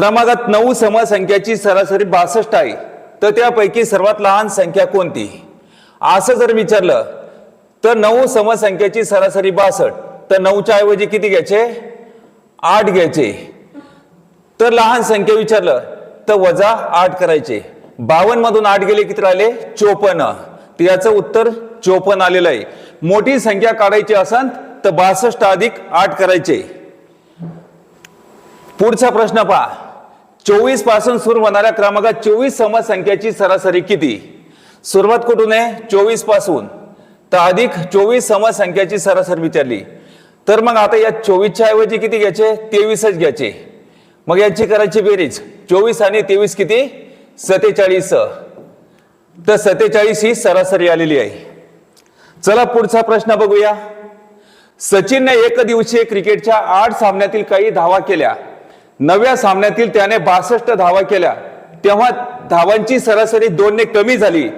क्रमांकात नऊ समसंख्याची सरासरी बासष्ट आहे. तर त्यापैकी सर्वात लहान संख्या कोणती? असं जर विचारलं तर नऊ समसंख्याची सरासरी बासष्ट. तर नऊच्या ऐवजी किती घ्यायचे? आठ घ्यायचे. तर लहान संख्या विचारलं तर वजा आठ करायचे. बावन्न मधून आठ गेले किती राहिले? चोपन्न. तर याचं उत्तर चोपन्न आलेलं आहे. मोठी संख्या काढायची असन तर बासष्ट अधिक आठ करायचे. पुढचा प्रश्न पहा. चोवीसपासून सुरू होणाऱ्या क्रमांकात चोवीस समसंख्याची सरासरी किती? सुरुवात कुठून आहे? चोवीसपासून. तर अधिक चोवीस समसंख्याची सरासरी विचारली. तर मग आता या चोवीसच्या ऐवजी किती घ्यायचे? तेवीसच घ्यायचे. मग याची करायची बेरीज. चोवीस आणि तेवीस किती? सत्तेचाळीस. तर सत्तेचाळीस ही सरासरी आलेली आहे. चला पुढचा प्रश्न बघूया. सचिनने एक दिवसीय क्रिकेटच्या आठ सामन्यातील काही धावा केल्या. नव्या सामन्यातील त्याने बासष्ट धावा केल्या. तेव्हा धावांची सरासरी दोनने कमी झाली.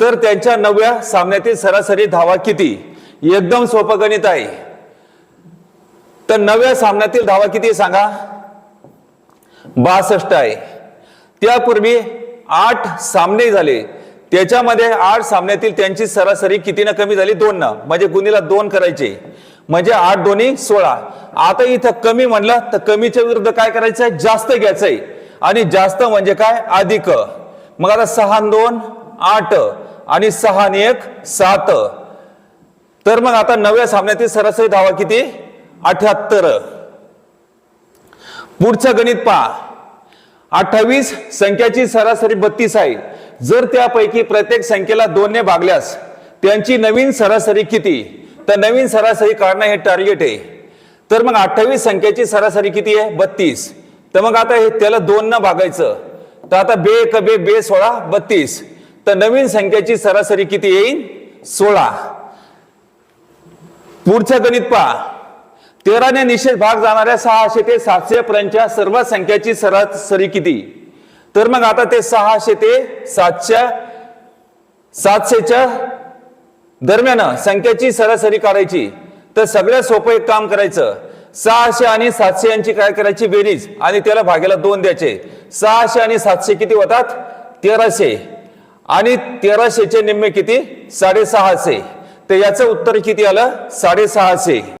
तर त्यांच्या नव्या सामन्यातील सरासरी धावा किती? एकदम सोपं गणित आहे. तर नव्या सामन्यातील धावा किती सांगा? बासष्ट आहे. त्यापूर्वी आठ सामने झाले. त्याच्यामध्ये आठ सामन्यातील त्यांची सरासरी कितीनं कमी झाली? दोन ना. म्हणजे गुन्हेला दोन करायचे. म्हणजे आठ दोन्ही सोळा. आता इथं कमी म्हणलं तर कमीच्या विरुद्ध काय करायचंय? जास्त घ्यायचंय. आणि जास्त म्हणजे काय? अधिक. मग आता सहा दोन आठ. आणि सहा आणि एक सात. तर मग आता नव्या सामन्यातील सरासरी धावा किती? अठ्याहत्तर. पुढचं गणित पहा. अठ्ठावीस संख्याची सरासरी बत्तीस आहे. जर त्यापैकी प्रत्येक संख्येला दोनने भागल्यास त्यांची नवीन सरासरी किती? तर नवीन सरासरी काढणं हे टार्गेट आहे. तर मग अठ्ठावीस संख्येची सरासरी किती आहे? बत्तीस. तर मग आता हे त्याला दोन न भागायचं. तर आता बे एक बे बे सोळा बत्तीस. तर नवीन संख्येची सरासरी किती येईल सोळा. पुढचं गणित पहा. तेराने निषेध भाग जाणाऱ्या सहाशे ते सातशे पर्यंतच्या सर्व संख्याची सरासरी किती? तर मग आता ते सहाशे ते सातशे सातशेच्या दरम्यान संख्याची सरासरी काढायची. तर सगळ्यात सोपं एक काम करायचं. सहाशे आणि सातशे यांची काय करायची? बेरीज. आणि त्याला भाग्याला दोन द्यायचे. सहाशे आणि सातशे किती होतात? तेराशे. आणि तेराशेचे निम्मे किती? साडेसहाशे. तर याचं उत्तर किती आलं? साडेसहाशे.